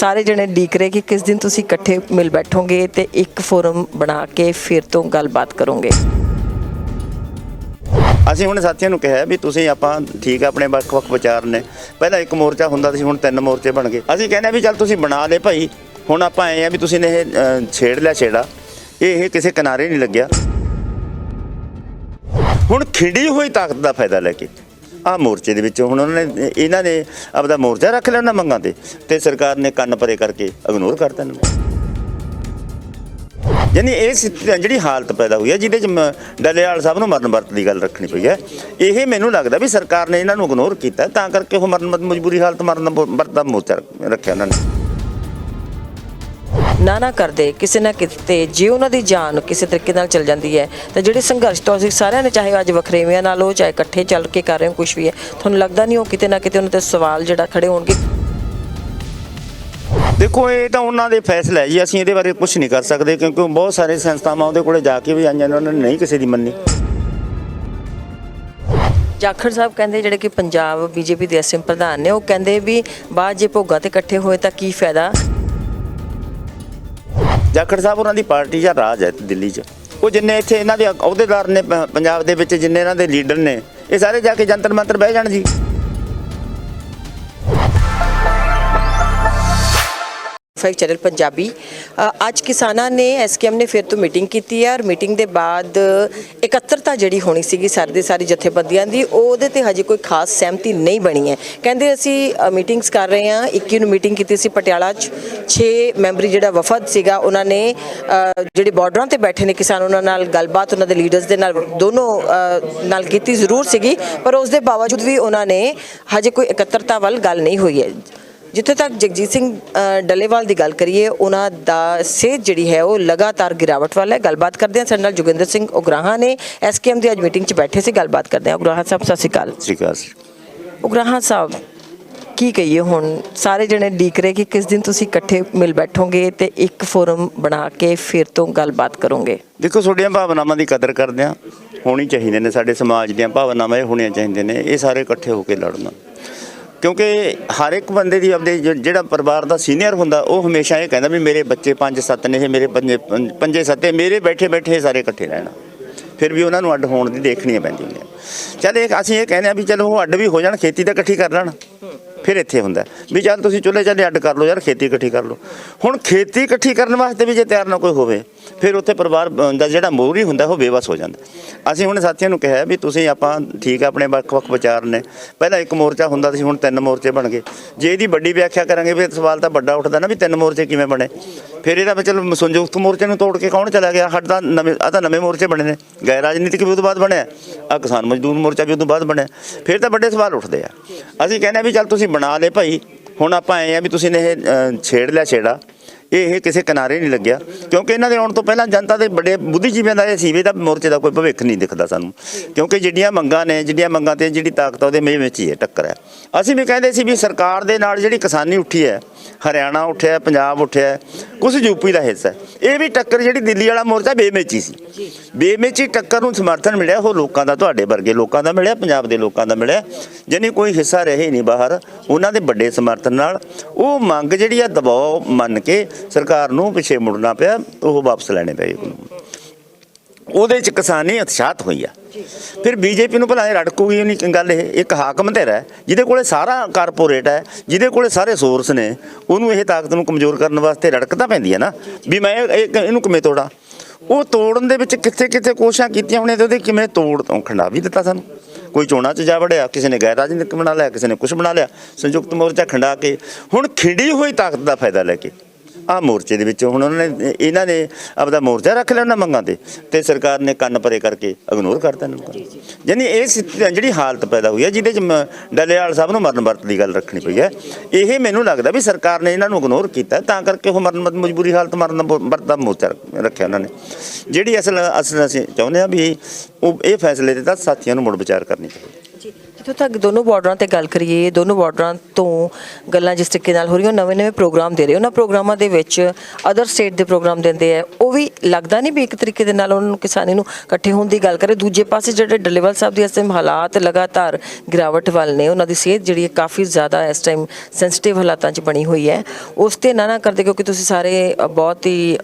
ਸਾਰੇ ਜਣੇ ਡੀਕ ਰਹੇ ਕਿ ਕਿਸ ਦਿਨ ਤੁਸੀਂ ਇਕੱਠੇ ਮਿਲ ਬੈਠੋਗੇ ਤੇ ਇੱਕ ਫੋਰਮ ਬਣਾ ਕੇ ਫਿਰ ਤੋਂ ਗੱਲਬਾਤ ਕਰੋਗੇ। ਅਸੀਂ ਹੁਣ ਸਾਥੀਆਂ ਨੂੰ ਕਿਹਾ ਵੀ ਤੁਸੀਂ ਆਪਾਂ ਠੀਕ ਆਪਣੇ ਵੱਖ-ਵੱਖ ਵਿਚਾਰ ਨੇ। ਪਹਿਲਾਂ ਇੱਕ ਮੋਰਚਾ ਹੁੰਦਾ ਸੀ, ਹੁਣ ਤਿੰਨ ਮੋਰਚੇ ਬਣ ਗਏ। ਅਸੀਂ ਕਹਿੰਦੇ ਆ ਵੀ ਚੱਲ ਤੁਸੀਂ ਬਣਾ ਲੈ ਭਾਈ। ਹੁਣ ਆਪਾਂ ਐ ਆ ਵੀ ਤੁਸੀਂ ਨੇ ਇਹ ਛੇੜ ਲਿਆ ਛੇੜਾ। ਇਹ ਇਹ ਕਿਸੇ ਕਿਨਾਰੇ ਨਹੀਂ ਲੱਗਿਆ। ਹੁਣ ਖਿੜੀ ਹੋਈ ਤਾਕਤ ਦਾ ਫਾਇਦਾ ਲੈ ਕੇ। ਆ ਮੋਰਚੇ ਦੇ ਵਿੱਚ ਹੁਣ ਉਹਨਾਂ ਨੇ ਇਹਨਾਂ ਨੇ ਆਪਦਾ ਮੋਰਚਾ ਰੱਖ ਲਿਆ ਉਹਨਾਂ ਮੰਗਾਂ ਤੇ ਤੇ ਸਰਕਾਰ ਨੇ ਕੰਨ ਪਰੇ ਕਰਕੇ ਇਗਨੋਰ ਕਰਤਾ ਇਹਨਾਂ ਯਾਨੀ ਇਹ ਸਥਿਤੀ- ਜਿਹੜੀ ਹਾਲਤ ਪੈਦਾ ਹੋਈ ਹੈ, ਜਿਹਦੇ ਚ ਮ- ਡੱਲੇਵਾਲ ਸਾਹਿਬ ਨੂੰ ਮਰਨ ਵਰਤ ਦੀ ਗੱਲ ਰੱਖਣੀ ਪਈ ਹੈ, ਇਹ ਮੈਨੂੰ ਲੱਗਦਾ ਵੀ ਸਰਕਾਰ ਨੇ ਇਹਨਾਂ ਨੂੰ ਇਗਨੋਰ ਕੀਤਾ ਤਾਂ ਕਰਕੇ ਉਹ ਮਰਨ ਵਰਤ ਮਜਬੂਰੀ ਹਾਲਤ ਮਰਨ ਵਰਤ ਦਾ ਮੋਰਚਾ ਰੱਖਿਆ ਉਹਨਾਂ ਨੇ। ਨਾ ਨਾ ਕਰਦੇ ਕਿਸੇ ਨਾ ਕਿਤੇ ਜੇ ਉਹਨਾਂ ਦੀ ਜਾਨ ਕਿਸੇ ਤਰੀਕੇ ਨਾਲ ਚੱਲ ਜਾਂਦੀ ਹੈ ਤਾਂ ਜਿਹੜੇ ਸੰਘਰਸ਼ ਤੋਂ ਅਸੀਂ ਸਾਰਿਆਂ ਨੇ ਚਾਹੇ ਅੱਜ ਵੱਖਰੇਵਿਆਂ ਨਾਲ ਹੋ ਚਾਹੇ ਇਕੱਠੇ ਚੱਲ ਕੇ ਕਰ ਰਹੇ ਹੋ ਕੁਝ ਵੀ ਹੈ ਤੁਹਾਨੂੰ ਲੱਗਦਾ ਨਹੀਂ ਉਹ ਕਿਤੇ ਨਾ ਕਿਤੇ ਉਹਨਾਂ ਤੇ ਸਵਾਲ ਜਿਹੜਾ ਖੜੇ ਹੋਣਗੇ? ਦੇਖੋ ਇਹ ਤਾਂ ਉਹਨਾਂ ਦੇ ਫੈਸਲਾ ਹੈ ਜੀ ਅਸੀਂ ਇਹਦੇ ਬਾਰੇ ਕੁਝ ਨਹੀਂ ਕਰ ਸਕਦੇ ਕਿਉਂਕਿ ਬਹੁਤ ਸਾਰੇ ਸੰਸਥਾਵਾਂ ਉਹਦੇ ਕੋਲੇ ਜਾ ਕੇ ਵੀ ਆਈਆਂ ਨੇ ਉਹਨਾਂ ਨੇ ਨਹੀਂ ਕਿਸੇ ਦੀ ਮੰਨੀ। ਜਾਖੜ ਸਾਹਿਬ ਕਹਿੰਦੇ ਜਿਹੜੇ ਕਿ ਪੰਜਾਬ ਬੀਜੇਪੀ ਦੇ ਐਸਐਮ ਪ੍ਰਧਾਨ ਨੇ ਉਹ ਕਹਿੰਦੇ ਵੀ ਬਾਅਦ ਜੇ ਭੋਗਾ ਤੇ ਇਕੱਠੇ ਹੋਏ ਤਾਂ ਕੀ ਫਾਇਦਾ? ਜਾਖੜ ਸਾਹਿਬ ਉਹਨਾਂ ਦੀ ਪਾਰਟੀ ਜਾਂ ਰਾਜ ਹੈ ਦਿੱਲੀ 'ਚ। ਉਹ ਜਿੰਨੇ ਇੱਥੇ ਇਹਨਾਂ ਦੇ ਅਹੁਦੇਦਾਰ ਨੇ ਪ- ਪੰਜਾਬ ਦੇ ਵਿੱਚ ਜਿੰਨੇ ਇਹਨਾਂ ਦੇ ਲੀਡਰ ਨੇ, ਇਹ ਸਾਰੇ ਜਾ ਕੇ ਜੰਤਰ ਮੰਤਰ ਬਹਿ ਜਾਣ ਜੀ। ਫੈਕਟ ਚੈਨਲ ਪੰਜਾਬੀ ਅੱਜ ਕਿਸਾਨਾਂ ਨੇ ਐਸਕੇਐਮ ਨੇ ਫਿਰ ਤੋਂ ਮੀਟਿੰਗ ਕੀਤੀ ਹੈ ਔਰ ਮੀਟਿੰਗ ਦੇ ਬਾਅਦ ਇਕੱਤਰਤਾ ਜਿਹੜੀ ਹੋਣੀ ਸੀਗੀ ਸਾਰੇ ਦੇ ਸਾਰੀ ਜਥੇਬੰਦੀਆਂ ਦੀ ਉਹ ਉਹਦੇ ਤੇ ਹਜੇ ਕੋਈ ਖਾਸ ਸਹਿਮਤੀ ਨਹੀਂ ਬਣੀ ਹੈ। ਕਹਿੰਦੇ ਅਸੀਂ ਮੀਟਿੰਗਸ ਕਰ ਰਹੇ ਹਾਂ। 21 ਨੂੰ ਮੀਟਿੰਗ ਕੀਤੀ ਸੀ ਪਟਿਆਲਾ 'ਚ। 6 ਮੈਂਬਰੀ ਜਿਹੜਾ ਵਫਦ ਸੀਗਾ, ਉਹਨਾਂ ਨੇ ਜਿਹੜੇ ਬਾਰਡਰਾਂ ਤੇ ਬੈਠੇ ਨੇ ਕਿਸਾਨ, ਉਹਨਾਂ ਨਾਲ ਗੱਲਬਾਤ, ਉਹਨਾਂ ਦੇ ਲੀਡਰਸ ਦੇ ਨਾਲ ਦੋਨੋਂ ਨਾਲ ਕੀਤੀ ਜ਼ਰੂਰ ਸੀਗੀ, ਪਰ ਉਸ ਦੇ ਬਾਵਜੂਦ ਵੀ ਉਹਨਾਂ ਨੇ ਹਜੇ ਕੋਈ ਇਕੱਤਰਤਾ ਵੱਲ ਗੱਲ ਨਹੀਂ ਹੋਈ ਹੈ। ਜਿੱਥੇ ਤੱਕ ਜਗਜੀਤ ਸਿੰਘ ਡੱਲੇਵਾਲ ਦੀ ਗੱਲ ਕਰੀਏ ਉਹਨਾਂ ਦਾ ਸਿਹਤ ਜਿਹੜੀ ਹੈ ਉਹ ਲਗਾਤਾਰ ਗਿਰਾਵਟ ਵੱਲ ਹੈ। ਗੱਲਬਾਤ ਕਰਦੇ ਹਾਂ। ਸਾਡੇ ਨਾਲ ਜੋਗਿੰਦਰ ਸਿੰਘ ਉਗਰਾਹਾਂ ਨੇ ਐਸਕੇਐਮ ਦੀ ਅੱਜ ਮੀਟਿੰਗ 'ਚ ਬੈਠੇ ਸੀ। ਗੱਲਬਾਤ ਕਰਦੇ ਹਾਂ। ਉਗਰਾਹਾਂ ਸਾਹਿਬ ਸਤਿ ਸ਼੍ਰੀ ਅਕਾਲ। ਸ਼੍ਰੀਕਾਲ ਉਗਰਾਹਾਂ ਸਾਹਿਬ ਕੀ ਕਹੀਏ ਹੁਣ? ਸਾਰੇ ਜਣੇ ਡੀਕ ਰਹੇ ਕਿ ਕਿਸ ਦਿਨ ਤੁਸੀਂ ਇਕੱਠੇ ਮਿਲ ਬੈਠੋਗੇ ਤੇ ਇੱਕ ਫੋਰਮ ਬਣਾ ਕੇ ਫਿਰ ਤੋਂ ਗੱਲਬਾਤ ਕਰੋਗੇ? ਦੇਖੋ ਤੁਹਾਡੀਆਂ ਭਾਵਨਾਵਾਂ ਦੀ ਕਦਰ ਕਰਦੇ ਆ ਹੋਣੀ ਚਾਹੀਦੇ ਨੇ ਸਾਡੇ ਸਮਾਜ ਦੀਆਂ ਭਾਵਨਾਵਾਂ ਇਹ ਹੋਣੀਆਂ ਚਾਹੀਦੀਆਂ ਨੇ। ਇਹ ਸਾਰੇ ਇਕੱਠੇ ਹੋ ਕੇ ਲੜਨ। ਕਿਉਂਕਿ ਹਰ ਇੱਕ ਬੰਦੇ ਦੀ ਆਪਦੇ ਜਿਹੜਾ ਪਰਿਵਾਰ ਦਾ ਸੀਨੀਅਰ ਹੁੰਦਾ, ਉਹ ਹਮੇਸ਼ਾ ਇਹ ਕਹਿੰਦਾ ਵੀ ਮੇਰੇ ਬੱਚੇ ਪੰਜ ਸੱਤ ਨੇ, ਇਹ ਮੇਰੇ ਪੰਜੇ, ਪੰਜ- ਪੰਜੇ ਸੱਤੇ ਮੇਰੇ ਬੈਠੇ ਬੈਠੇ ਸਾਰੇ ਇਕੱਠੇ ਰਹਿਣਾ। ਫਿਰ ਵੀ ਉਹਨਾਂ ਨੂੰ ਅੱਡ ਹੋਣ ਦੀ ਦੇਖਣੀਆਂ ਪੈਂਦੀਆਂ ਚੱਲ ਇਹ ਅਸੀਂ ਇਹ ਕਹਿੰਦੇ ਆ ਵੀ ਚਲੋ ਉਹ ਅੱਡ ਵੀ ਹੋ ਜਾਣ, ਖੇਤੀ ਤਾਂ ਇਕੱਠੀ ਕਰ ਲੈਣ। ਫਿਰ ਇੱਥੇ ਹੁੰਦਾ। ਵੀ ਚੱਲ ਤੁਸੀਂ ਚੁੱਲ੍ਹੇ ਚੱਲੇ ਅੱਡ ਕਰ ਲਓ ਯਾਰ, ਖੇਤੀ ਇਕੱਠੀ ਕਰ ਲਓ। ਹੁਣ ਖੇਤੀ ਇਕੱਠੀ ਕਰਨ ਵਾਸਤੇ ਵੀ ਜੇ ਤਿਆਰ ਨਾ ਕੋਈ ਹੋਵੇ ਫਿਰ ਉੱਥੇ ਪਰਿਵਾਰ ਦਾ ਜਿਹੜਾ ਮੋਹਰੀ ਹੁੰਦਾ, ਉਹ ਬੇਵਸ ਹੋ ਜਾਂਦਾ। ਅਸੀਂ ਹੁਣ ਸਾਥੀਆਂ ਨੂੰ ਕਿਹਾ ਵੀ ਤੁਸੀਂ ਆਪਾਂ ਠੀਕ ਆਪਣੇ ਵੱਖ-ਵੱਖ ਵਿਚਾਰ ਨੇ। ਪਹਿਲਾਂ ਇੱਕ ਮੋਰਚਾ ਹੁੰਦਾ ਸੀ, ਹੁਣ ਤਿੰਨ ਮੋਰਚੇ ਬਣ ਗਏ। ਜੇ ਇਹਦੀ ਵੱਡੀ ਵਿਆਖਿਆ ਕਰਾਂਗੇ, ਫਿਰ ਸਵਾਲ ਤਾਂ ਵੱਡਾ ਉੱਠਦਾ ਨਾ ਵੀ ਤਿੰਨ ਮੋਰਚੇ ਕਿਵੇਂ ਬਣੇ। ਫਿਰ ਇਹਦਾ ਵੀ ਚਲੋ, ਸੰਯੁਕਤ ਮੋਰਚੇ ਨੂੰ ਤੋੜ ਕੇ ਕੌਣ ਚਲਾ ਗਿਆ? ਸਾਡਾ ਨਵੇਂ ਆ ਤਾਂ ਨਵੇਂ ਮੋਰਚੇ ਬਣੇ ਨੇ। ਗੈਰ ਰਾਜਨੀਤਿਕ ਵੀ ਉਹ ਤੋਂ ਬਾਅਦ ਬਣਿਆ। ਆ ਕਿਸਾਨ ਮਜ਼ਦੂਰ ਮੋਰਚਾ ਵੀ ਉਹ ਤੋਂ ਬਾਅਦ ਬਣਿਆ। ਫਿਰ ਤਾਂ ਵੱਡੇ ਸਵਾਲ ਉੱਠਦੇ ਆ। ਅਸੀਂ ਕਹਿੰਦੇ ਆ ਵੀ ਚੱਲ ਤੁਸੀਂ ਬਣਾ ਲੈ ਭਾਈ। ਹੁਣ ਆਪਾਂ ਐ ਆ ਵੀ ਤੁਸੀਂ ਨੇ ਇਹ ਛੇੜ ਲਿਆ, ਛੇੜਾ। ਇਹ ਇਹ ਕਿਸੇ ਕਿਨਾਰੇ ਨਹੀਂ ਲੱਗਿਆ। ਕਿਉਂਕਿ ਇਹਨਾਂ ਦੇ ਆਉਣ ਤੋਂ ਪਹਿਲਾਂ ਜਨਤਾ ਦੇ ਵੱਡੇ ਬੁੱਧੀਜੀਵੀਆਂ ਦਾ ਇਹ ਸੀਵੇ ਦਾ ਮੋਰਚੇ ਦਾ ਕੋਈ ਭਵਿੱਖ ਨਹੀਂ ਦਿਖਦਾ ਸਾਨੂੰ। ਕਿਉਂਕਿ ਜਿਹੜੀਆਂ ਮੰਗਾਂ ਨੇ, ਜਿਹੜੀਆਂ ਮੰਗਾਂ ਤੇ ਜਿਹੜੀ ਤਾਕਤ ਆ, ਉਹਦੇ ਮੇਹ ਵਿੱਚ ਹੀ ਹੈ, ਟੱਕਰ ਹੈ। ਅਸੀਂ ਵੀ ਕਹਿੰਦੇ ਸੀ ਵੀ ਸਰਕਾਰ ਦੇ ਨਾਲ ਜਿਹੜੀ ਕਿਸਾਨੀ ਉੱਠੀ ਹੈ ਹਰਿਆਣਾ ਉੱਠਿਆ ਪੰਜਾਬ ਉੱਠਿਆ ਕੁਝ ਯੂਪੀ ਦਾ ਹਿੱਸਾ ਹੈ। ਇਹ ਵੀ ਟੱਕਰ ਜਿਹੜੀ ਦਿੱਲੀ ਵਾਲਾ ਮੋਰਚਾ ਬੇਮੇਚੀ ਸੀ। ਬੇਮੇਚੀ ਟੱਕਰ ਨੂੰ ਸਮਰਥਨ ਮਿਲਿਆ ਉਹ ਲੋਕਾਂ ਦਾ ਤੁਹਾਡੇ ਵਰਗੇ ਲੋਕਾਂ ਦਾ ਮਿਲਿਆ ਪੰਜਾਬ ਦੇ ਲੋਕਾਂ ਦਾ ਮਿਲਿਆ ਜਿਹਨੇ ਕੋਈ ਹਿੱਸਾ ਰਹੇ ਨਹੀਂ ਬਾਹਰ ਉਹਨਾਂ ਦੇ ਵੱਡੇ ਸਮਰਥਨ ਨਾਲ ਉਹ ਮੰਗ ਜਿਹੜੀ ਆ ਦਬਾਅ ਮੰਨ ਕੇ ਸਰਕਾਰ ਨੂੰ ਪਿੱਛੇ ਮੁੜਨਾ ਪਿਆ ਉਹ ਵਾਪਸ ਲੈਣੇ ਪਏ। ਉਹਨੂੰ ਉਹਦੇ ਚ ਕਿਸਾਨੀ ਉਤਸ਼ਾਹਤ ਹੋਈ ਆ। ਫਿਰ ਬੀਜੇਪੀ ਨੂੰ ਭਲਾ ਇਹ ਰੜਕੂਗੀ ਨਹੀਂ ਗੱਲ ਇਹ, ਇੱਕ ਹਾਕਮ ਧਿਰ ਹੈ ਜਿਹਦੇ ਕੋਲੇ ਸਾਰਾ ਕਾਰਪੋਰੇਟ ਹੈ, ਜਿਹਦੇ ਕੋਲੇ ਸਾਰੇ ਸੋਰਸ ਨੇ, ਉਹਨੂੰ ਇਹ ਤਾਕਤ ਨੂੰ ਕਮਜ਼ੋਰ ਕਰਨ ਵਾਸਤੇ ਰੜਕ ਤਾਂ ਪੈਂਦੀ ਹੈ ਨਾ। ਵੀ ਮੈਂ ਇਹਨੂੰ ਕਿਵੇਂ ਤੋੜਾਂ? ਉਹ ਤੋੜਨ ਦੇ ਵਿੱਚ ਕਿੱਥੇ ਕਿੱਥੇ ਕੋਸ਼ਿਸ਼ਾਂ ਕੀਤੀਆਂ ਉਹਨੇ ਤੇ ਉਹਦੇ ਕਿਵੇਂ ਤੋੜ ਤੋਂ ਖੰਡਾ ਵੀ ਦਿੱਤਾ ਸਾਨੂੰ। ਕੋਈ ਚੋਣਾਂ 'ਚ ਜਾ ਵੜਿਆ, ਕਿਸੇ ਨੇ ਗੈਰ ਰਾਜਨੀਤਿਕ ਬਣਾ ਲਿਆ, ਕਿਸੇ ਨੇ ਕੁਝ ਬਣਾ ਲਿਆ, ਸੰਯੁਕਤ ਮੋਰਚਾ ਖੰਡਾ ਕੇ, ਹੁਣ ਖਿੰਡੀ ਹੋਈ ਤਾਕਤ ਦਾ ਫਾਇਦਾ ਲੈ ਕੇ। ਆ ਮੋਰਚੇ ਦੇ ਵਿੱਚ ਹੁਣ ਉਹਨਾਂ ਨੇ ਇਹਨਾਂ ਨੇ ਆਪਦਾ ਮੋਰਚਾ ਰੱਖ ਲਿਆ ਉਹਨਾਂ ਮੰਗਾਂ ਤੇ ਤੇ ਸਰਕਾਰ ਨੇ ਕੰਨ ਪਰੇ ਕਰਕੇ ਇਗਨੋਰ ਕਰਤਾ ਇਹਨਾਂ ਨੂੰ ਯਾਨੀ ਇਹ ਸਥਿਤੀ- ਜਿਹੜੀ ਹਾਲਤ ਪੈਦਾ ਹੋਈ ਹੈ, ਜਿਹਦੇ ਚ ਮ- ਡੱਲੇਵਾਲ ਸਾਹਿਬ ਨੂੰ ਮਰਨ ਵਰਤ ਦੀ ਗੱਲ ਰੱਖਣੀ ਪਈ ਹੈ, ਇਹ ਮੈਨੂੰ ਲੱਗਦਾ ਵੀ ਸਰਕਾਰ ਨੇ ਇਹਨਾਂ ਨੂੰ ਇਗਨੋਰ ਕੀਤਾ, ਤਾਂ ਕਰਕੇ ਉਹ ਮਰਨ ਮਜਬੂਰੀ ਹਾਲਤ ਮਰਨ ਵਰਤ ਦਾ ਮੋਰਚਾ ਰੱਖਿਆ ਉਹਨਾਂ ਨੇ। ਜਿਹੜੀ ਅਸਲ ਅਸਲ ਅਸੀਂ ਚਾਹੁੰਦੇ ਆ ਵੀ ਉਹ, ਇਹ ਫੈਸਲੇ ਤੇ ਤਾਂ ਸਾਥੀਆਂ ਨੂੰ ਮੁੜ ਵਿਚਾਰ ਕਰਨੀ ਚਾਹੀਦੀ ਜਿੱਥੋਂ ਤੱਕ ਦੋਨੋਂ ਬਾਰਡਰਾਂ ਤੇ ਗੱਲ ਕਰੀਏ, ਦੋਨੋਂ ਬਾਰਡਰਾਂ ਤੋਂ ਗੱਲਾਂ ਜਿਸ ਤਰੀਕੇ ਨਾਲ ਹੋ ਰਹੀਆਂ ਨਵੇਂ ਨਵੇਂ ਪ੍ਰੋਗਰਾਮ ਦੇ ਰਹੇ। ਉਹਨਾਂ ਪ੍ਰੋਗਰਾਮਾਂ ਦੇ ਵਿੱਚ ਅਦਰ ਸਟੇਟ ਦੇ ਪ੍ਰੋਗਰਾਮ ਦਿੰਦੇ ਆ। ਉਹ ਵੀ ਲੱਗਦਾ ਨਹੀਂ ਵੀ ਇੱਕ ਤਰੀਕੇ ਦੇ ਨਾਲ ਉਹਨਾਂ ਨੂੰ ਕਿਸਾਨੀ ਨੂੰ ਇਕੱਠੇ ਹੋਣ ਦੀ ਗੱਲ ਕਰੇ। ਦੂਜੇ ਪਾਸੇ ਜਿਹੜੇ ਡੱਲੇਵਾਲ ਸਾਹਿਬ ਦੀ ਇਸ ਟਾਈਮ ਹਾਲਾਤ ਲਗਾਤਾਰ ਗਿਰਾਵਟ ਵੱਲ ਨੇ, ਉਹਨਾਂ ਦੀ ਸਿਹਤ ਜਿਹੜੀ ਹੈ ਕਾਫੀ ਜ਼ਿਆਦਾ ਇਸ ਟਾਈਮ ਸੈਂਸਿਟਿਵ ਹਾਲਾਤਾਂ 'ਚ ਬਣੀ ਹੋਈ ਹੈ। ਉਸ ਤੇ ਨਾ ਨਾ ਕਰਦੇ ਕਿਉਂਕਿ ਤੁਸੀਂ ਸਾਰੇ ਬਹੁਤ ਹੀ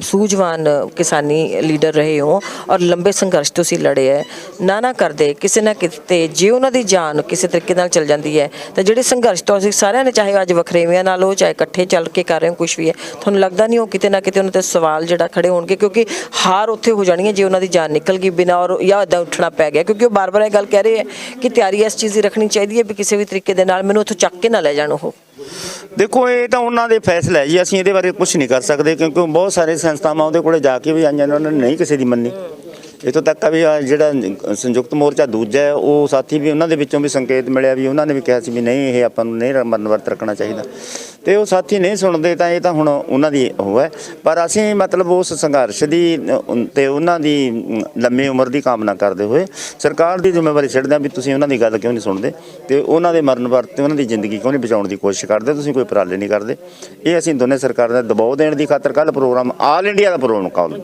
ਸੂਝਵਾਨ ਕਿਸਾਨੀ ਲੀਡਰ ਰਹੇ ਹੋ ਔਰ ਲੰਬੇ ਸੰਘਰਸ਼ ਤੁਸੀਂ ਲੜੇ ਹੈ। ਨਾ ਨਾ ਕਰਦੇ, ਕਿਸੇ ਨਾ ਕਿਤੇ ਜੇ ਉਹਨਾਂ ਦੀ ਜਾਨ ਕਿਸੇ ਤਰੀਕੇ ਨਾਲ ਚਲ ਜਾਂਦੀ ਹੈ। ਤਾਂ ਜਿਹੜੇ ਸੰਘਰਸ਼ ਤੋਂ ਅਸੀਂ ਸਾਰਿਆਂ ਨੇ ਚਾਹੇ ਅੱਜ ਵੱਖਰੇਵਿਆਂ ਨਾਲ ਹੋ, ਚਾਹੇ ਇਕੱਠੇ ਚੱਲ ਕੇ ਕਰ ਰਹੇ ਹੋ ਕੁਝ ਵੀ ਹੈ, ਤੁਹਾਨੂੰ ਲੱਗਦਾ ਨਹੀਂ ਉਹ ਕਿਤੇ ਨਾ ਕਿਤੇ ਉਹਨਾਂ ਤੇ ਸਵਾਲ ਜਿਹੜਾ ਖੜੇ ਹੋਣਗੇ? ਕਿਉਂਕਿ ਹਾਰ ਉੱਥੇ ਹੋ ਜਾਣੀ ਹੈ ਜੇ ਉਹਨਾਂ ਦੀ ਜਾਨ ਨਿਕਲ ਗਈ ਬਿਨਾਂ ਔਰ ਜਾਂ ਇੱਦਾਂ ਉੱਠਣਾ ਪੈ ਗਿਆ। ਕਿਉਂਕਿ ਉਹ ਬਾਰ-ਬਾਰ ਇਹ ਗੱਲ ਕਹਿ ਰਹੇ ਹੈ ਕਿ ਤਿਆਰੀ ਇਸ ਚੀਜ਼ ਦੀ ਰੱਖਣੀ ਚਾਹੀਦੀ ਹੈ ਵੀ ਕਿਸੇ ਵੀ ਤਰੀਕੇ ਦੇ ਨਾਲ ਮੈਨੂੰ ਉੱਥੋਂ ਚੱਕ ਕੇ ਨਾ ਲੈ ਜਾਣ ਉਹ। ਦੇਖੋ, ਇਹ ਤਾਂ ਉਹਨਾਂ ਦੇ ਫੈਸਲਾ ਹੈ ਜੀ, ਅਸੀਂ ਇਹਦੇ ਬਾਰੇ ਕੁਝ ਨਹੀਂ ਕਰ ਸਕਦੇ ਕਿਉਂਕਿ ਬਹੁਤ ਸਾਰੇ ਸੰਸਥਾਵਾਂ ਉਹਦੇ ਕੋਲੇ ਜਾ ਕੇ ਵੀ ਆਈਆਂ ਨੇ, ਉਹਨਾਂ ਨੇ ਨਹੀਂ ਕਿਸੇ ਦੀ ਮੰਨੀ। ਇਤੋਂ ਤੱਕ ਆ ਵੀ ਜਿਹੜਾ ਸੰਯੁਕਤ ਮੋਰਚਾ ਦੂਜਾ ਹੈ ਉਹ ਸਾਥੀ ਵੀ ਉਹਨਾਂ ਦੇ ਵਿੱਚੋਂ ਵੀ ਸੰਕੇਤ ਮਿਲਿਆ ਵੀ ਉਹਨਾਂ ਨੇ ਵੀ ਕਿਹਾ ਸੀ ਵੀ ਨਹੀਂ ਇਹ ਆਪਾਂ ਨੂੰ ਨਹੀਂ ਮਰਨ ਵਰਤ ਰੱਖਣਾ ਚਾਹੀਦਾ। ਤੇ ਉਹ ਸਾਥੀ ਨਹੀਂ ਸੁਣਦੇ ਤਾਂ ਇਹ ਤਾਂ ਹੁਣ ਉਹਨਾਂ ਦੀ ਉਹ ਹੈ। ਪਰ ਅਸੀਂ ਮਤਲਬ ਉਸ ਸੰਘਰਸ਼ ਦੀ ਤੇ ਉਹਨਾਂ ਦੀ ਲੰਮੀ ਉਮਰ ਦੀ ਕਾਮਨਾ ਕਰਦੇ ਹੋਏ ਸਰਕਾਰ ਦੀ ਜ਼ਿੰਮੇਵਾਰੀ ਛੱਡਦੇ ਹਾਂ ਵੀ ਤੁਸੀਂ ਉਹਨਾਂ ਦੀ ਗੱਲ ਕਿਉਂ ਨਹੀਂ ਸੁਣਦੇ? ਤੇ ਉਹਨਾਂ ਦੇ ਮਰਨ ਵਰਤ ਤੇ ਉਹਨਾਂ ਦੀ ਜ਼ਿੰਦਗੀ ਕਿਉਂ ਨਹੀਂ ਬਚਾਉਣ ਦੀ ਕੋਸ਼ਿਸ਼ ਕਰਦੇ? ਤੁਸੀਂ ਕੋਈ ਉਪਰਾਲੇ ਨਹੀਂ ਕਰਦੇ। ਇਹ ਅਸੀਂ ਦੋਨੇ ਸਰਕਾਰ ਦਾ ਦਬਾਅ ਦੇਣ ਦੀ ਖਾਤਰ ਕੱਲ ਪ੍ਰੋਗਰਾਮ ਆਲ ਇੰਡੀਆ ਦਾ ਪ੍ਰੋਗਰਾਮ ਕਾਲ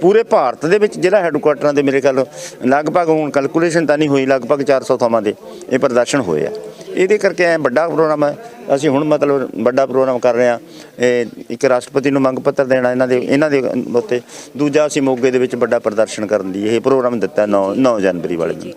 ਪੂਰੇ ਭਾਰਤ ਦੇ ਵਿੱਚ ਜ਼ਿਲ੍ਹਾ ਕੁਆਟਰਾਂ ਦੇ ਮੇਰੇ ਖਿਆਲ ਲਗਭਗ ਹੁਣ ਕੈਲਕੂਲੇਸ਼ਨ ਤਾਂ ਨਹੀਂ ਹੋਈ, ਲਗਭਗ 400 ਥਾਵਾਂ ਦੇ ਇਹ ਪ੍ਰਦਰਸ਼ਨ ਹੋਏ ਆ। ਇਹਦੇ ਕਰਕੇ ਐ ਵੱਡਾ ਪ੍ਰੋਗਰਾਮ ਹੈ ਅਸੀਂ ਹੁਣ ਮਤਲਬ ਵੱਡਾ ਪ੍ਰੋਗਰਾਮ ਕਰ ਰਹੇ ਆ। ਇਹ ਇੱਕ ਰਾਸ਼ਟਰਪਤੀ ਨੂੰ ਮੰਗ ਪੱਤਰ ਦੇਣਾ ਇਹਨਾਂ ਦੇ ਇਹਨਾਂ ਦੇ ਉੱਤੇ। ਦੂਜਾ ਅਸੀਂ ਮੋਗੇ ਦੇ ਵਿੱਚ ਵੱਡਾ ਪ੍ਰਦਰਸ਼ਨ ਕਰਨ ਦੀ ਇਹ ਪ੍ਰੋਗਰਾਮ ਦਿੱਤਾ 9 9 ਜਨਵਰੀ ਵਾਲੇ ਦਿਨ।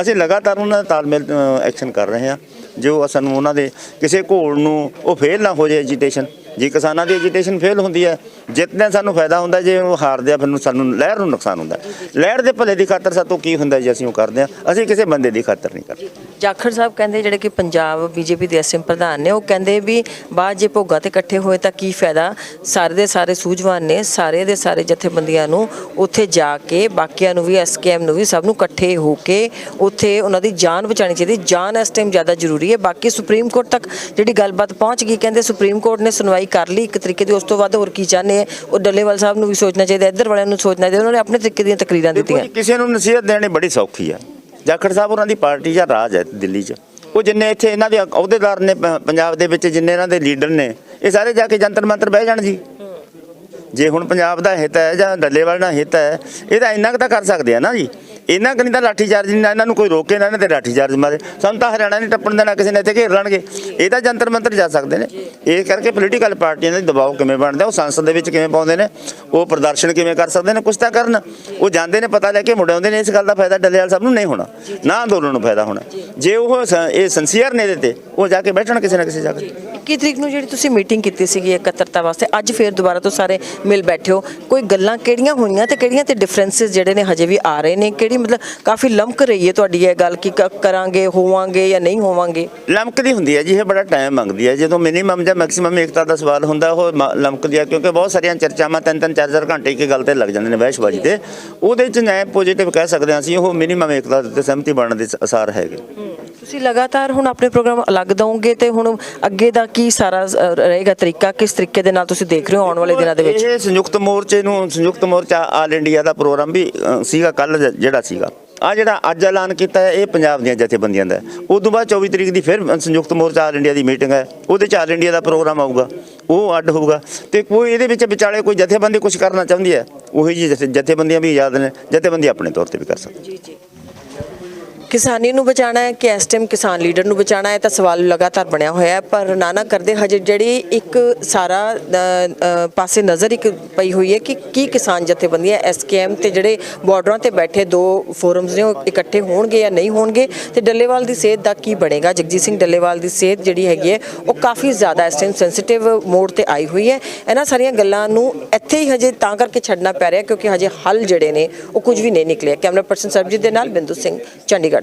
ਅਸੀਂ ਲਗਾਤਾਰ ਉਹਨਾਂ ਦਾ ਤਾਲਮੇਲ ਐਕਸ਼ਨ ਕਰ ਰਹੇ ਆ। ਜੋ ਸਾਨੂੰ ਉਹਨਾਂ ਦੇ ਕਿਸੇ ਘੋਲ ਨੂੰ ਉਹ ਫੇਲ ਨਾ ਹੋ ਜਾਏ ਐਜੀਟੇਸ਼ਨ ਜੇ ਕਿਸਾਨਾਂ ਦੀ ਐਜੀਟੇਸ਼ਨ ਫੇਲ ਹੁੰਦੀ ਹੈ ਜਿੱਤਦੇ ਸਾਨੂੰ ਫਾਇਦਾ ਹੁੰਦਾ, ਜੇ ਉਹ ਹਾਰਦੇ ਆ, ਫਿਰ ਸਾਨੂੰ ਲਹਿਰ ਨੂੰ ਨੁਕਸਾਨ ਹੁੰਦਾ। ਲਹਿਰ ਦੇ ਭਲੇ ਦੀ ਖਾਤਰ ਸਾਤੋਂ ਕੀ ਹੁੰਦਾ ਜੇ ਅਸੀਂ ਉਹ ਕਰਦੇ ਆ? ਅਸੀਂ ਕਿਸੇ ਬੰਦੇ ਦੀ ਖਾਤਰ ਨਹੀਂ ਕਰਦੇ। ਜਾਖੜ ਸਾਹਿਬ ਕਹਿੰਦੇ ਜਿਹੜੇ ਕਿ ਪੰਜਾਬ, ਬੀਜੇਪੀ ਦੇ ਐਸਐਮ ਪ੍ਰਧਾਨ ਨੇ, ਉਹ ਕਹਿੰਦੇ ਵੀ ਬਾਅਦ ਜੇ ਭੋਗਾ ਤੇ ਇਕੱਠੇ ਹੋਏ ਤਾਂ ਕੀ ਫਾਇਦਾ? ਸਾਰੇ ਦੇ ਸਾਰੇ ਸੂਝਵਾਨ ਨੇ, ਸਾਰੇ ਦੇ ਸਾਰੇ ਜਥੇਬੰਦੀਆਂ ਨੂੰ ਉੱਥੇ ਜਾ ਕੇ, ਬਾਕੀਆਂ ਨੂੰ ਵੀ ਐਸਕੇਐਮ ਨੂੰ ਵੀ ਸਭ ਨੂੰ ਇਕੱਠੇ ਹੋ ਕੇ ਉੱਥੇ ਉਹਨਾਂ ਦੀ ਜਾਨ ਬਚਾਉਣੀ ਚਾਹੀਦੀ। ਜਾਨ ਇਸ ਟਾਈਮ ਜ਼ਿਆਦਾ ਜ਼ਰੂਰੀ ਹੈ। ਬਾਕੀ ਸੁਪਰੀਮ ਕੋਰਟ ਤੱਕ ਜਿਹੜੀ ਗੱਲਬਾਤ ਪਹੁੰਚ ਗਈ, ਕਹਿੰਦੇ ਸੁਪਰੀਮ ਕੋਰਟ ਨੇ ਸੁਣਵਾਈ ਕਰ ਲਈ ਇੱਕ ਤਰੀਕੇ ਦੀ ਉਸ ਤੋਂ ਬਾਅਦ ਹੋਰ ਕੀ ਚਾਹੁੰਦੇ ਆ? ਉਹ ਡੱਲੇਵਾਲ ਸਾਹਿਬ ਨੂੰ ਵੀ ਸੋਚਣਾ ਚਾਹੀਦਾ ਇੱਧਰ ਵਾਲਿਆਂ ਨੂੰ ਸੋਚਣਾ ਚਾਹੀਦਾ ਉਹਨਾਂ ਨੇ ਆਪਣੇ ਤਰੀਕੇ ਦੀਆਂ ਤਕਰੀਰਾਂ ਦਿੱਤੀਆਂ। ਕਿਸੇ ਨੂੰ ਨਸੀਹਤ ਦੇਣੀ ਬੜੀ ਸੌਖੀ ਆ। ਜਾਖੜ ਸਾਹਿਬ ਉਹਨਾਂ ਦੀ ਪਾਰਟੀ ਜਾਂ ਰਾਜ ਹੈ ਦਿੱਲੀ 'ਚ। ਉਹ ਜਿੰਨੇ ਇੱਥੇ ਇਹਨਾਂ ਦੇ ਅਹੁਦੇਦਾਰ ਨੇ ਪੰਜਾਬ ਦੇ ਵਿੱਚ ਜਿੰਨੇ ਇਹਨਾਂ ਦੇ ਲੀਡਰ ਨੇ ਇਹ ਸਾਰੇ ਜਾ ਕੇ ਜੰਤਰ ਮੰਤਰ ਬਹਿ ਜਾਣ ਜੀ। ਜੇ ਹੁਣ ਪੰਜਾਬ ਦਾ ਹਿੱਤ ਹੈ ਜਾਂ ਡੱਲੇਵਾਲ ਦਾ ਹਿੱਤ ਹੈ ਇਹ ਤਾਂ ਇੰਨਾ ਕੁ ਤਾਂ ਕਰ ਸਕਦੇ ਆ ਨਾ ਜੀ। ਇਹਨਾਂ ਕਨੀ ਤਾਂ ਲਾਠੀ ਚਾਰਜ ਨਹੀਂ, ਨਾ ਇਹਨਾਂ ਨੂੰ ਕੋਈ ਰੋਕੇ, ਨਾ ਇਹਨਾਂ ਤੇ ਲਾਠੀ ਚਾਰਜ ਮਾਰੇ। ਸਾਨੂੰ ਤਾਂ ਹਰਿਆਣਾ ਨਹੀਂ ਟੱਪਣ ਦੇਣਾ, ਕਿਸੇ ਨੇ ਇੱਥੇ ਘੇਰ ਲੈਣਗੇ। ਇਹ ਤਾਂ ਜੰਤਰ ਮੰਤਰ ਜਾ ਸਕਦੇ ਨੇ। ਇਹ ਕਰਕੇ ਪੋਲੀਟੀਕਲ ਪਾਰਟੀਆਂ ਦੇ ਦਬਾਅ ਕਿਵੇਂ ਬਣਦਾ, ਉਹ ਸੰਸਦ ਦੇ ਵਿੱਚ ਕਿਵੇਂ ਪਾਉਂਦੇ ਨੇ, ਉਹ ਪ੍ਰਦਰਸ਼ਨ ਕਿਵੇਂ ਕਰ ਸਕਦੇ ਨੇ, ਕੁਛ ਤਾਂ ਕਰਨ। ਉਹ ਜਾਂਦੇ ਨੇ, ਪਤਾ ਲੈ ਕੇ ਮੁੜ ਆਉਂਦੇ ਨੇ, ਇਸ ਗੱਲ ਦਾ ਫਾਇਦਾ ਡੱਲੇਵਾਲ ਸਾਹਿਬ ਨੂੰ ਨਹੀਂ ਹੋਣਾ। ਨਾ ਅੰਦੋਲਨ ਨੂੰ ਫਾਇਦਾ ਹੋਣਾ। ਜੇ ਉਹ ਸ- ਇਹ ਸੰਸੀਅਰ ਨੇ ਇਹਦੇ ਤੇ, ਉਹ ਜਾ ਕੇ ਬੈਠਣ ਕਿਸੇ ਨਾ ਕਿਸੇ ਜਗ੍ਹਾ ਤੇ। 21 ਤਰੀਕ ਨੂੰ ਜਿਹੜੀ ਤੁਸੀਂ ਮੀਟਿੰਗ ਕੀਤੀ ਸੀਗੀ ਇਕੱਤਰਤਾ ਵਾਸਤੇ, ਅੱਜ ਫੇਰ ਦੁਬਾਰਾ ਤੋਂ ਸਾਰੇ ਮਿਲ ਬੈਠੇ ਹੋ। ਕੋਈ ਗੱਲਾਂ ਕਿਹੜੀਆਂ ਹੋਈਆਂ ਤੇ ਕਿਹੜੀਆਂ ਤੇ ਡਿਫਰੈਂਸਸ ਜਿਹੜੇ ਨੇ ਹਜੇ ਵੀ ਆ ਰਹੇ ਨੇ? ਕਿਹੜੀ ਮਤਲਬ ਕਾਫੀ ਲਮਕ ਰਹੀ ਹੈ ਤੁਹਾਡੀ ਇਹ ਗੱਲ ਕਿ ਕ- ਕਰਾਂਗੇ, ਹੋਵਾਂਗੇ ਜਾਂ ਨਹੀਂ ਹੋਵਾਂਗੇ? ਲਮਕਦੀ ਹੁੰਦੀ ਹੈ ਜੀ, ਇਹ ਬੜਾ ਟਾਈਮ ਮੰਗਦੀ ਹੈ। ਜਦੋਂ ਮਿਨੀਮਮ ਜਾਂ ਮੈਕਸਿਮਮ ਏਕਤਾ ਦਾ ਸਵਾਲ ਹੁੰਦਾ, ਉਹ ਮ- ਲਮਕਦੀ ਹੈ, ਕਿਉਂਕਿ ਬਹੁਤ ਸਾਰੀਆਂ ਚਰਚਾਵਾਂ ਤਿੰਨ ਤਿੰਨ ਚਾਰ ਚਾਰ ਘੰਟੇ ਇੱਕ ਗੱਲ ਤੇ ਲੱਗ ਜਾਂਦੇ ਨੇ ਬਹਿਸਬਾਜ਼ੀ ਤੇ। ਉਹਦੇ ਚ ਨੈ ਪੋਜ਼ਿਟਿਵ ਕਹਿ ਸਕਦੇ ਹਾਂ ਅਸੀਂ, ਉਹ ਮਿਨੀਮਮ ਏਕਤਾ ਤੇ ਸਹਿਮਤੀ ਬਣਨ ਦੇ ਅਸਾਰ ਹੈਗੇ। ਤੁਸੀਂ ਲਗਾਤਾਰ ਹੁਣ ਆਪਣੇ ਪ੍ਰੋਗਰਾਮ ਅਲੱਗ ਦਵੋਗੇ ਤੇ ਹੁਣ ਅੱਗੇ ਦਾ ਕੀ ਸਾਰਾ ਰਹੇਗਾ ਤਰੀਕਾ? ਕਿਸ ਤਰੀਕੇ ਦੇ ਨਾਲ ਤੁਸੀਂ ਦੇਖ ਰਹੇ ਹੋ ਆਉਣ ਵਾਲੇ ਦਿਨਾਂ ਦੇ ਵਿੱਚ? ਇਹ ਸੰਯੁਕਤ ਮੋਰਚੇ ਨੂੰ ਸੰਯੁਕਤ ਮੋਰਚਾ ਆਲ ਇੰਡੀਆ ਦਾ ਪ੍ਰੋਗਰਾਮ ਵੀ ਸੀਗਾ ਕੱਲ ਜਿਹੜਾ ਸੀਗਾ। ਆ ਜਿਹੜਾ ਅੱਜ ਐਲਾਨ ਕੀਤਾ ਹੈ ਇਹ ਪੰਜਾਬ ਦੀਆਂ ਜਥੇਬੰਦੀਆਂ ਦਾ ਉਸ ਤੋਂ ਬਾਅਦ 24 ਤਰੀਕ ਦੀ ਫਿਰ ਸੰਯੁਕਤ ਮੋਰਚਾ ਆਲ ਇੰਡੀਆ ਦੀ ਮੀਟਿੰਗ ਹੈ। ਉਹਦੇ ਚ ਆਲ ਇੰਡੀਆ ਦਾ ਪ੍ਰੋਗਰਾਮ ਆਊਗਾ। ਉਹ ਅੱਡ ਹੋਊਗਾ। ਤੇ ਕੋਈ ਇਹਦੇ ਵਿੱਚ ਵਿਚਾਲੇ ਕੋਈ ਜਥੇਬੰਦੀ ਕੁਝ ਕਰਨਾ ਚਾਹੁੰਦੀ ਹੈ? ਉਹੀ ਜੀ ਜਥੇ- ਜਥੇਬੰਦੀਆਂ ਵੀ ਆਜ਼ਾਦ ਨੇ। ਜਥੇਬੰਦੀ ਆਪਣੇ ਤੌਰ ਤੇ ਵੀ ਕਰ ਸਕਦੀ ਜੀ ਜੀ। ਕਿਸਾਨੀ ਨੂੰ ਬਚਾਣਾ ਹੈ ਕਿ ਇਸ ਟਾਈਮ ਕਿਸਾਨ ਲੀਡਰ ਨੂੰ ਬਚਾਣਾ ਹੈ ਤਾਂ ਸਵਾਲ ਲਗਾਤਾਰ ਬਣਿਆ ਹੋਇਆ ਹੈ, ਪਰ ਨਾਨਾ ਕਰਦੇ ਹਜੇ ਜਿਹੜੀ ਇੱਕ ਸਾਰਾ ਪਾਸੇ ਨਜ਼ਰ ਇੱਕ ਪਈ ਹੋਈ ਹੈ ਕਿ ਕੀ ਕਿਸਾਨ ਜਥੇਬੰਦੀਆਂ ਐਸਕੇਐਮ ਤੇ ਜਿਹੜੇ ਬਾਰਡਰਾਂ ਤੇ ਬੈਠੇ ਦੋ ਫੋਰਮਸ ਨੇ, ਉਹ ਇਕੱਠੇ ਹੋਣਗੇ ਜਾਂ ਨਹੀਂ ਹੋਣਗੇ, ਤੇ ਡੱਲੇਵਾਲ ਦੀ ਸਿਹਤ ਦਾ ਕੀ ਬਣੇਗਾ? ਜਗਜੀਤ ਸਿੰਘ ਡੱਲੇਵਾਲ ਦੀ ਸਿਹਤ ਜਿਹੜੀ ਹੈਗੀ ਹੈ, ਉਹ ਕਾਫੀ ਜ਼ਿਆਦਾ ਇਸ ਟਾਈਮ ਸੈਂਸਿਟਿਵ ਮੋਡ ਤੇ ਆਈ ਹੋਈ ਹੈ। ਇਹਨਾਂ ਸਾਰੀਆਂ ਗੱਲਾਂ ਨੂੰ ਇੱਥੇ ਹੀ ਹਜੇ ਤਾਂ ਕਰਕੇ ਛੱਡਣਾ ਪੈ ਰਿਹਾ, ਕਿਉਂਕਿ ਹਜੇ ਹੱਲ ਜਿਹੜੇ ਨੇ, ਉਹ ਕੁਝ ਵੀ ਨਹੀਂ ਨਿਕਲੇ ਕੈਮਰਾ ਪਰਸਨ ਸਰਬਜੀਤ ਦੇ ਨਾਲ ਬਿੰਦੂ ਸਿੰਘ, ਚੰਡੀਗੜ੍ਹ।